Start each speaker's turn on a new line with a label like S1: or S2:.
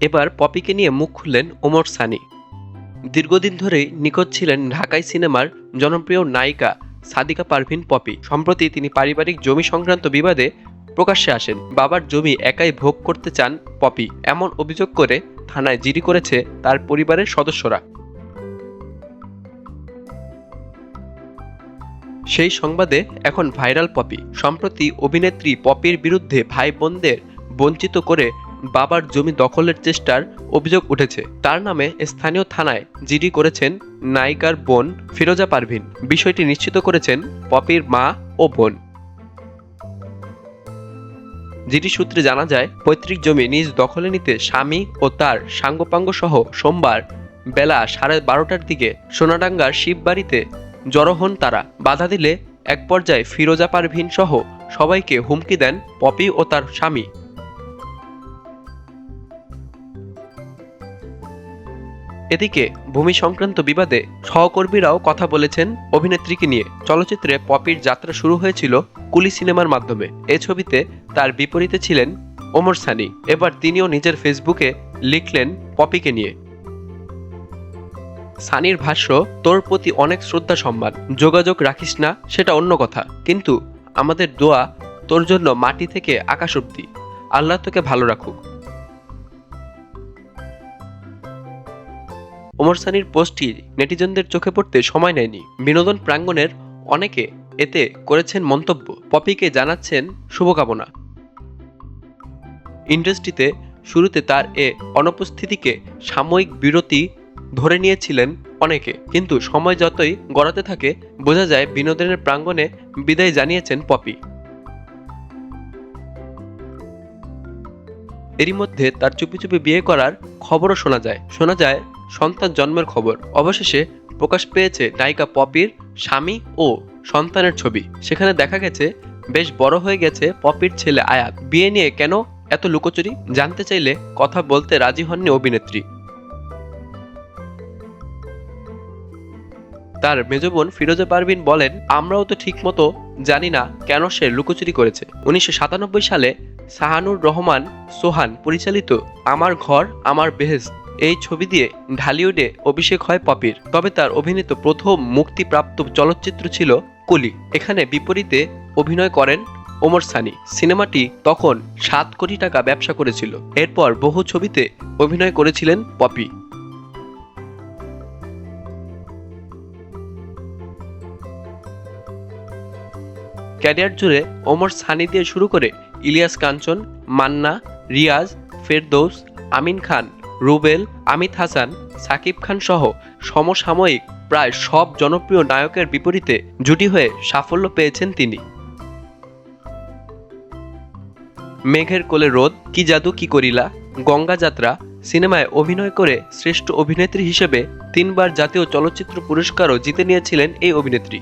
S1: এবার পপিকে নিয়ে মুখ খুললেন ওমর সানি। দীর্ঘদিন ধরেই নিখোঁজ ছিলেন ঢাকাই সিনেমার জনপ্রিয় নায়িকা সাদিকা পারভিন পপি। সম্প্রতি তিনি পারিবারিক জমি সংক্রান্ত বিবাদে প্রকাশ্যে আসেন। বাবার জমি একাই ভোগ করতে চান পপি। এমন অভিযোগ করে থানায় জিডি করেছে তার পরিবারের সদস্যরা। সেই সংবাদে এখন ভাইরাল পপি। সম্প্রতি অভিনেত্রী পপির বিরুদ্ধে ভাই বোনদের বঞ্চিত করে বাবার জমি দখলের চেষ্টার অভিযোগ উঠেছে। তার নামে স্থানীয় থানায় জিডি করেছেন নায়িকার বোন ফিরোজা পারভিন। বিষয়টি নিশ্চিত করেছেন পপির মা ও বোন। জিডি সূত্রে জানা যায়, পৈতৃক জমি নিজ দখলে নিতে স্বামী ও তার সাঙ্গপাঙ্গ সহ সোমবার বেলা সাড়ে বারোটার দিকে সোনাডাঙ্গার শিববাড়িতে জড়ো হন তারা। বাধা দিলে এক পর্যায়ে ফিরোজা পারভিন সহ সবাইকে হুমকি দেন পপি ও তার স্বামী। এদিকে ভূমি সংক্রান্ত বিবাদে সহকর্মীরাও কথা বলেছেন অভিনেত্রীকে নিয়ে। চলচ্চিত্রে পপির যাত্রা শুরু হয়েছিল কুলি সিনেমার মাধ্যমে। এ ছবিতে তার বিপরীতে ছিলেন ওমর সানি। এবার তিনিও নিজের ফেসবুকে লিখলেন পপিকে নিয়ে। সানির ভাষ্য, তোর প্রতি অনেক শ্রদ্ধা, সম্মান। যোগাযোগ রাখিস না, সেটা অন্য কথা। কিন্তু আমাদের দোয়া তোর জন্য মাটি থেকে আকাশ অব্দি। আল্লাহ তোকে ভালো রাখুক। ওমর সানির পোস্টটি নেটিজনদের চোখে পড়তে সময় নেয়নি। বিনোদন প্রাঙ্গণের অনেকে এতে করেছেন মন্তব্য। পপিকে জানাচ্ছেন শুভকামনা। ইন্ডাস্ট্রিতে শুরুতে তার এ অনুপস্থিতিকে সাময়িক বিরতি ধরে নিয়েছিলেন অনেকে। কিন্তু সময় যতই গড়াতে থাকে, বোঝা যায় বিনোদনের প্রাঙ্গণে বিদায় জানিয়েছেন পপি। এরই মধ্যে তার চুপি চুপি বিয়ে করার খবরও শোনা যায়। শোনা যায় সন্তান জন্মের খবর। অবশেষে প্রকাশ পেয়েছে নায়িকা পপির স্বামী ও সন্তানের ছবি। সেখানে দেখা গেছে, বেশ বড় হয়ে গেছে পপির ছেলে আয়াত। বিয়ে নিয়ে কেন এত লুকোচুরি? জানতে চাইলে কথা বলতে রাজি হননি অভিনেত্রী। তার মেজ বোন ফিরোজা পারভিন বলেন, আমরাও তো ঠিকমতো জানি না কেন সে লুকোচুরি করেছে। উনিশশো সাতানব্বই সালে সাহানুর রহমান সোহান পরিচালিত আমার ঘর, আমার বেহেস এই ছবি দিয়ে ঢালিউডে অভিষেক হয় পপির। তবে তার অভিনীত প্রথম মুক্তিপ্রাপ্ত চলচ্চিত্র ছিল কুলি। এখানে বিপরীতে অভিনয় করেন ওমর সানি। সিনেমাটি তখন সাত কোটি টাকা ব্যবসা করেছিল। এরপর বহু ছবিতে অভিনয় করেছিলেন পপি। ক্যারিয়ার জুড়ে ওমর সানি দিয়ে শুরু করে ইলিয়াস কাঞ্চন, মান্না, রিয়াজ, ফেরদৌস, আমিন খান রুবেল, আমিত হাসান, সাকিব খান সহ সমসাময়িক প্রায় সব জনপ্রিয় নায়কের বিপরীতে জুটি হয়ে সাফল্য পেয়েছেন তিনি। মেঘের কোলে রোদ, কি জাদু, কি করিলা, গঙ্গা যাত্রা, সিনেমায় অভিনয় করে শ্রেষ্ঠ অভিনেত্রী হিসেবে তিনবার জাতীয় চলচ্চিত্র পুরস্কারও জিতে নিয়েছিলেন এই অভিনেত্রী।